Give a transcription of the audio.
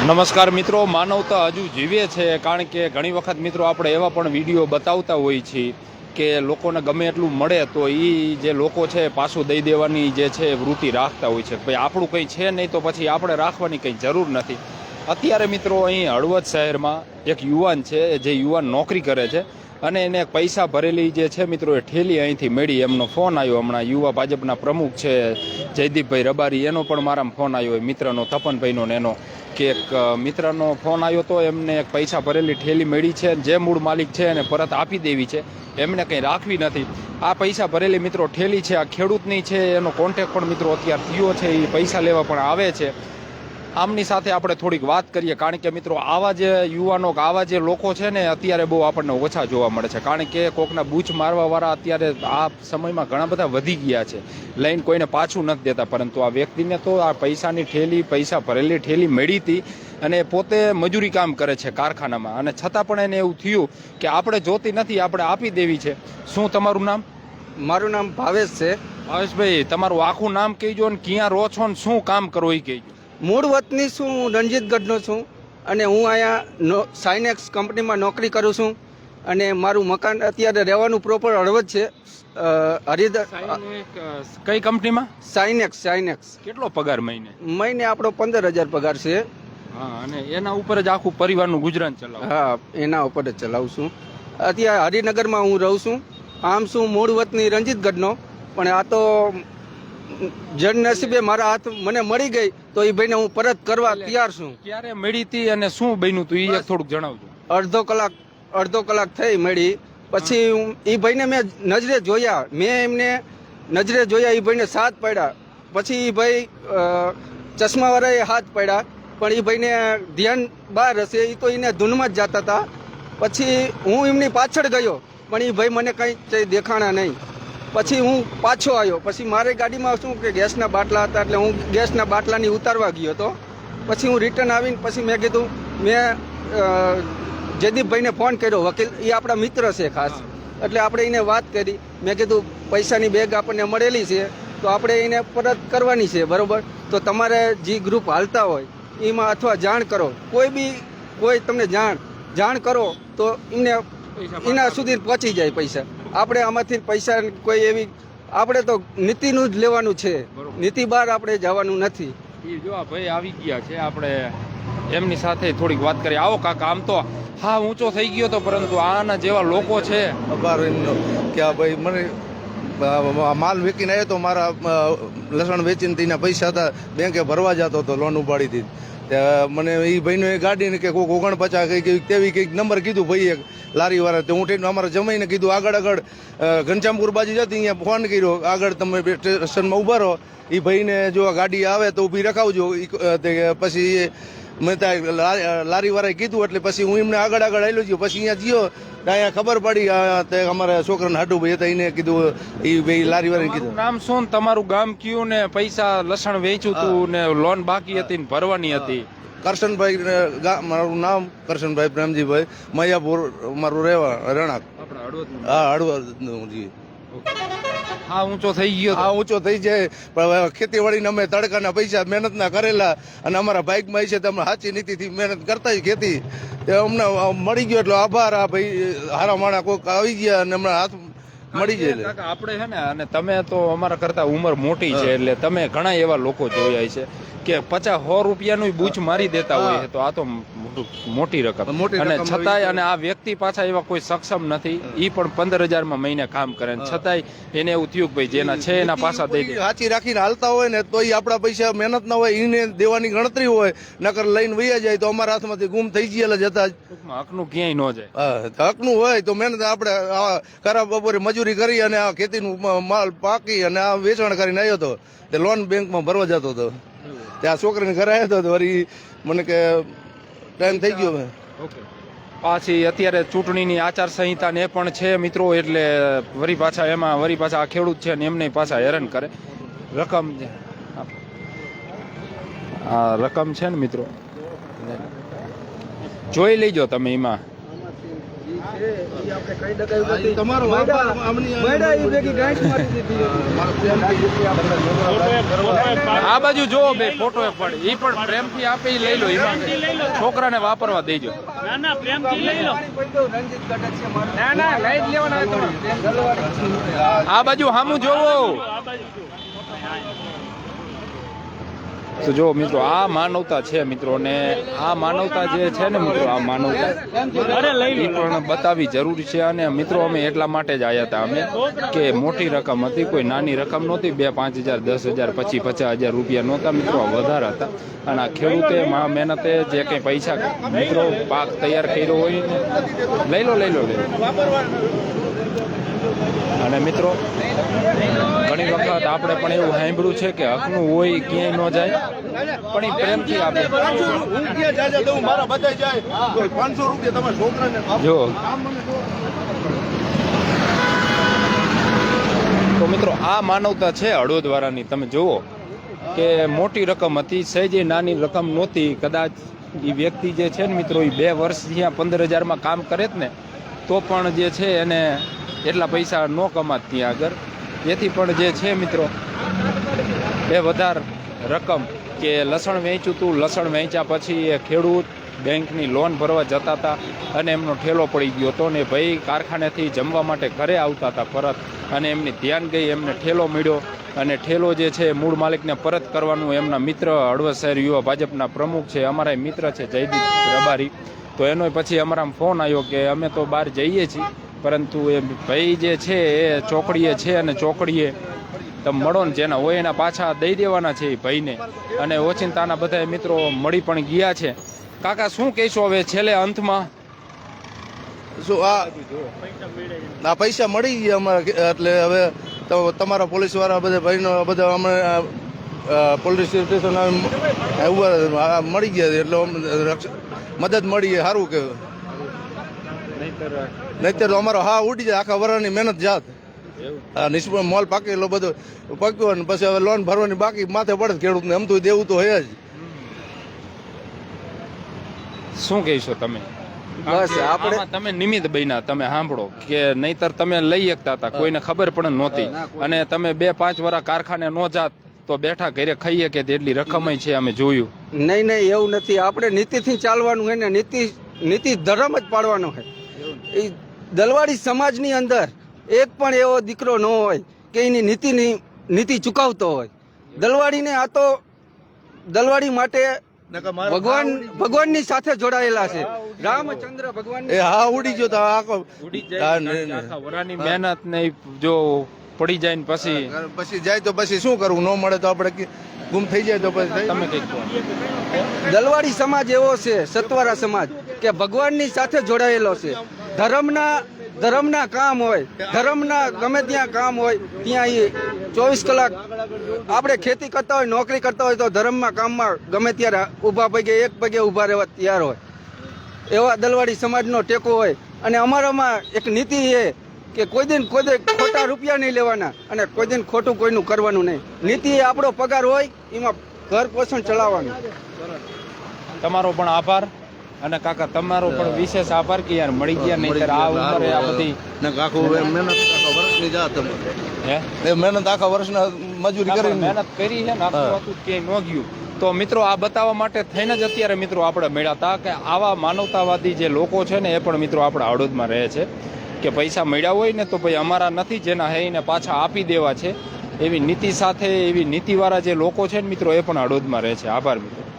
નમસ્કાર મિત્રો, માનવતા હજુ જીવે છે, કારણ કે ઘણી વખત મિત્રો આપણે એવા પણ વીડિયો બતાવતા હોઈએ છીએ કે લોકોને ગમે એટલું મળે તો એ જે લોકો છે, પાછું દઈ દેવાની જે છે, વૃત્તિ રાખતા હોય છે. ભાઈ, આપણું કંઈ છે નહીં તો પછી આપણે રાખવાની કંઈ જરૂર નથી. અત્યારે મિત્રો અહીં હળવદ શહેરમાં એક યુવાન છે, જે યુવાન નોકરી કરે છે અને એને પૈસા ભરેલી જે છે મિત્રો એ ઠેલી અહીંથી મળી. એમનો ફોન આવ્યો હમણાં. યુવા ભાજપના પ્રમુખ છે, જયદીપભાઈ રબારી, એનો પણ મારામાં ફોન આવ્યો મિત્રનો, તપનભાઈનો ને એનો. કે એક મિત્રનો ફોન આવ્યો તો એમને એક પૈસા ભરેલી ઠેલી મળી છે જે મૂળ માલિક છે એને પરત આપી દેવી છે. એમને કંઈ રાખવી નથી. આ પૈસા ભરેલી મિત્રો ઠેલી છે, આ ખેડૂતની છે, એનો કોન્ટેક પણ મિત્રો અત્યારે થયો છે એ પૈસા લેવા પણ આવે છે. આમની સાથે આપણે થોડીક વાત કરીએ. કારણ કે મિત્રો આવા જે યુવાનો કે આવા જે લોકો છે ને અત્યારે બહુ આપણને ઓછા જોવા મળે છે. કારણ કે કોકના બૂચ મારવાવાળા અત્યારે આ સમયમાં ઘણા બધા વધી ગયા છે. લઈને કોઈને પાછું નથી દેતા. પરંતુ આ વ્યક્તિને તો આ પૈસાની ઠેલી પૈસા ભરેલી ઠેલી મળી હતી અને પોતે મજૂરી કામ કરે છે કારખાનામાં. અને છતાં પણ એને એવું થયું કે આપણે જોતી નથી આપણે આપી દેવી છે. શું તમારું નામ? મારું નામ ભાવેશ છે. ભાવેશભાઈ તમારું આખું નામ કહીજો ને ક્યાં રહો છો ને શું કામ કરો એ કહીજો. મૂળ વતની છું હું રણજીતગઢનો છું અને હું અહીંયા સાઇનેક્સ કંપનીમાં નોકરી કરું છું અને મારું મકાન અત્યારે રહેવાનું પ્રોપર હળવદ છે હરિદર કઈ કંપનીમાં? સાઇનેક્સ સાઇનેક્સ કેટલો પગાર મહિને? મહિને આપણો પંદર હજાર પગાર છે. હા અને એના ઉપર જ આખું પરિવારનું ગુજરાન ચલાવો. હા એના ઉપર જ ચલાવું છું. અત્યારે હરિનગરમાં હું રહું છું. આમ શું મૂળ વતની રણજીતગઢનો પણ આ તો જનનસીબે મારા હાથ મને મળી ગઈ તો એ ભાઈને હું પરત કરવા તૈયાર છું. ક્યારે મળી હતી અને શું બન્યું તું? એ થોડુંક જણાવજો. અડધો કલાક અડધો કલાક થઈ મળી. પછી હું એ ભાઈને મેં નજરે જોયા. મેં એમને નજરે જોયા એ ભાઈને સાથ પડ્યા. પછી એ ભાઈ ચશ્માવાળાએ હાથ પડ્યા. પણ એ ભાઈને ધ્યાન બહાર હશે એ તો એને ધૂનમાં જ જતા હતા પછી હું એમની પાછળ ગયો. પણ એ ભાઈ મને કંઈ દેખાણા નહીં. પછી હું પાછો આવ્યો. પછી મારી ગાડીમાં શું કે ગેસના બાટલા હતા એટલે હું ગેસના બાટલાની ઉતારવા ગયો હતો. પછી હું રિટર્ન આવીને પછી મેં કીધું મેં જયદીપભાઈને ફોન કર્યો. વકીલ એ આપણા મિત્ર છે ખાસ. એટલે આપણે એને વાત કરી. મેં કીધું પૈસાની બેગ આપણને મળેલી છે તો આપણે એને પરત કરવાની છે બરાબર? તો તમારે જે ગ્રુપ હાલતા હોય એમાં અથવા જાણ કરો. કોઈ બી કોઈ તમને જાણ જાણ કરો તો એમને એના સુધી પહોંચી જાય પૈસા. આપણે આમાંથી પૈસા કોઈ એવી આપણે તો નીતિનું જ લેવાનું છે. નીતિ બહાર આપણે જવાનું નથી. એ જો ભાઈ આવી ગયા છે આપણે એમની સાથે થોડીક વાત કરીએ આવો કાકા આમ તો હા ઊંચો થઈ ગયો તો પરંતુ આના જેવા લોકો છે. અભાર એમનો કે આ ભાઈ મને માલ વેચીને આવ્યો તો મારા લસણ વેચીને તેના પૈસા હતા બેંકે ભરવા જતો હતો લોન ઉપાડી ત્યાં મને એ ભાઈનો એ ગાડીને કે કોઈક ઓગણપચાસ કઈ કઈ તેવી કંઈક નંબર કીધું ભાઈએ લારી વાળા તો હું ઠેઠ અમારે જમાઈને કીધું, આગળ આગળ ઘનશ્યામપુર બાજુ જતી અહીંયા ફોન કર્યો. આગળ તમે સ્ટેશનમાં ઊભા રહો. એ ભાઈને જો ગાડી આવે તો ઊભી રખાવજો. પછી મેં ત્યાં લારી વાળાએ કીધું એટલે પછી હું એમને આગળ આગળ આવેલો છું પછી અહીંયા ગયો ત્યાં અહીંયા ખબર પડી તે અમારા છોકરાને હાડુભાઈ હતા એને કીધું એ ભાઈ લારી વાળાને કીધું. નામ શું તમારું ગામ કયું ને પૈસા લસણ વેચ્યું હતું ને લોન બાકી હતી ને ભરવાની હતી? કરશનભાઈ મારું નામ કરશનભાઈ પ્રેમજીભાઈ મૈયાપુર મારું રહેવા રહેણાંક હળવદનું. હા હળવદ જી. હા ઊંચો થઈ ગયો આ ઊંચો થઈ જાય. પણ ખેતીવાડીને અમે તડકાના પૈસા મહેનતના કરેલા અને અમારા બાઇકમાં છે તમે સાચી નીતિથી મહેનત કરતા જ ખેતી. તે અમને મળી ગયો એટલો આભાર. આ ભાઈ હારા માણા કોઈક આવી ગયા અને હમણાં હાથ મળી જાય આપણે છે ને અને તમે તો અમારા કરતા ઉંમર મોટી છે એટલે તમે ઘણા એવા લોકો જોયા છે. કે પચાસ સો રૂપિયાનું બૂચ મારી દેતા હોય તો આ તો મોટી રકમ. અને છતાંય અને આ વ્યક્તિ પાછા એવા કોઈ સક્ષમ નથી. એ પણ પંદર હજારમાં મહિને કામ કરે ને છતાંય એને એવું થયું ભાઈ જેના છે એના પાછા દઈ દે. સાચી રાખીને હાલતા હોય ને તો એ આપણા પૈસા મહેનત ના હોય એને દેવાની ગણતરી હોય નકર લઈને વૈયા જાય તો અમારા હાથમાંથી ગુમ થઈ ગયેલા જતા હકનું ક્યાંય ન જાય. હકનું હોય તો મહેનત આપણે આ ખરાબ બપોરે મજૂરી કરી અને આ ખેતીનું માલ પાકી અને આ વેચાણ કરીને આવ્યો હતો તે લોન બેંકમાં ભરવા જતો હતો. ત્યાં છોકરીને ઘરે આવ્યો હતો વળી મને કે ટાઈમ થઈ ગયો. ઓકે પાછી અત્યારે ચૂંટણીની આચાર સંહિતા ને એ પણ છે મિત્રો, એટલે વરી પાછા એમાં, વરી પાછા આ ખેડૂત છે ને એમને પાછા હેરાન કરે રકમ. આ રકમ છે ને મિત્રો જોઈ લેજો તમે એમાં તમારો મયડા ઈ ભેગી ગાંઠ મારી દીધી આ બાજુ જોવો બે ફોટો એક પાડી. ઈ પણ પ્રેમથી આપે લઈ લો એમાં છોકરાને વાપરવા દેજો. ના ના પ્રેમથી લઈ લો. રંજીત ગઢસિયા મારો. ના ના લઈ જ લેવાના આ બાજુ હામું જોવો. આ બાજુ જો. તો જો મિત્રો આ માનવતા છે મિત્રો ને આ માનવતા જે છે ને મિત્રો આ માનવતા એ પણ બતાવવી જરૂરી છે અને મિત્રો અમે એટલા માટે જ આવ્યા હતા અમે કે મોટી રકમ હતી કોઈ નાની રકમ નહોતી બે પાંચ હજાર દસ હજાર પછી પચાસ હજાર રૂપિયા નહોતા મિત્રો વધારે હતા. અને આ ખેડૂતે મા મહેનતે જે કંઈ પૈસા મિત્રો પાક તૈયાર કર્યો હોય લઈ લો લઈ લો લઈ લો. અને મિત્રો, ઘણી વખત આપણે પણ એવું સાંભળ્યું છે કે હકનું હોય ક્યાંય ન જાય, પણ એ પ્રેમથી આપે. જો. તો મિત્રો, આ માનવતા છે હળવદવારાની તમે જુઓ કે મોટી રકમ હતી, સહેજે નાની રકમ નહોતી. કદાચ એ વ્યક્તિ જે છે ને મિત્રો એ બે વર્ષ ત્યાં પંદર હજારમાં કામ કરે જ ને તો પણ જે છે એને એટલા પૈસા ન કમાત ત્યાં આગળ. જેથી પણ જે છે મિત્રો એ વધારે રકમ કે લસણ વેચ્યું હતું લસણ વેચ્યા પછી એ ખેડૂત બેંકની લોન ભરવા જતા હતા અને એમનો ઠેલો પડી ગયો હતો ને ભાઈ કારખાનેથી જમવા માટે ઘરે આવતા હતા પરત અને એમની ધ્યાન ગઈ, એમને ઠેલો મળ્યો અને ઠેલો જે છે મૂળ માલિકને પરત કરવાનું એમના મિત્ર હળવદ શહેર યુવા ભાજપના પ્રમુખ છે. અમારા મિત્ર છે જયદીપ રબારી તો એનો પછી અમારા ફોન આવ્યો કે અમે તો બહાર જઈએ છીએ, પરંતુ એ ભાઈ જે છે એ ચોકડીએ છે અને ચોકડીએ તમે મળો ને જેના હોય એના પાછા દઈ દેવાના છે એ ભાઈને. અને ઓચિંતાના બધા મિત્રો મળી પણ ગયા છે. કાકા, શું કહેશો હવે છેલ્લે અંતમાં? શું, આ આ પૈસા મળી ગયા અમારા એટલે હવે તમારા પોલીસવાળા બધા ભાઈનો બધા અમે પોલીસ સ્ટેશન ઊભા મળી ગયા એટલે મદદ મળી સારું કે નહીતર અમારો હા ઉડી જાય આખા વરાની મહેનત જાત. નિષ્ફળ મોલ પાકેલો બધો પક્યો ને પછી હવે લોન ભરવાની બાકી માથે પડે ખેડૂતને એમ તો દેવું તો હોય જ. શું કહેશો તમે? બસ આપણે તમે નિમિત્ત બન્યા તમે સાંભળો કે નહીતર તમે લઈ શકતા હતા કોઈને ખબર પણ નહોતી. અને તમે બે પાંચ વર્ષ કારખાને નો જાત તો બેઠા ઘરે ખાઈએ કે તેટલી રકમ છે અમે જોયું. નહીં નહીં એવું નથી. આપણે નીતિથી ચાલવાનું હોય ને નીતિ નીતિ ધર્મ જ પાડવાનો હોય એ દલવાડી સમાજની અંદર એક પણ એવો દીકરો ન હોય કે એની નીતિની નીતિ ચૂકવતો હોય. દલવાડીને આ તો દલવાડી માટે ભગવાન ભગવાનની સાથે જોડાયેલા છે. રામચંદ્ર ભગવાન હા ઉડી ગયો તો આ વરાની મહેનત ને જો પડી જાય ને પછી પછી જાય તો પછી શું કરવું? ન મળે તો આપણે ગુમ થઈ જાય તો પછી તમે કંઈક દલવાડી સમાજ એવો છે સતવારા સમાજ કે ભગવાનની સાથે જોડાયેલો છે. ધર્મના ધર્મના કામ હોય ધર્મના ગમે ત્યાં કામ હોય ત્યાં એ ચોવીસ કલાક આપણે ખેતી કરતા હોય નોકરી કરતા હોય તો ધર્મમાં કામમાં ગમે ત્યારે ઊભા પગે એક પગે ઊભા રહેવા તૈયાર હોય. એવા દલવાડી સમાજનો ટેકો હોય. અને અમારામાં એક નીતિ એ કે કોઈ દિન કોઈ દિન ખોટા રૂપિયા નહીં લેવાના અને કોઈ દિન ખોટું કોઈનું કરવાનું નહીં. નીતિ એ આપણો પગાર હોય એમાં ઘર પોષણ ચલાવવાનું. તમારો પણ આભાર અને કાકા તમારો પણ વિશેષ આભાર કે યાર મળી ગયા નહીં આ ઉંમરે આ બધી ને આખું મહેનત આખા વર્ષની જા તમે હે? એ મહેનત આખા વર્ષના મજૂરી કરી કરીને. મહેનત કરી છે ને આખું ક્યાંય ન ગયું. તો મિત્રો આ બતાવવા માટે થઈને જ અત્યારે મિત્રો આપણે મળ્યા હતા કે આવા માનવતાવાદી જે લોકો છે ને એ પણ મિત્રો આપણા હળદમાં રહે છે. કે પૈસા મળ્યા હોય ને તો ભાઈ અમારા નથી જેના હે એને પાછા આપી દેવા છે. એવી નીતિ સાથે, એવી નીતિવાળા જે લોકો છે ને મિત્રો, એ પણ હળવદમાં રહે છે. આભાર મિત્રો.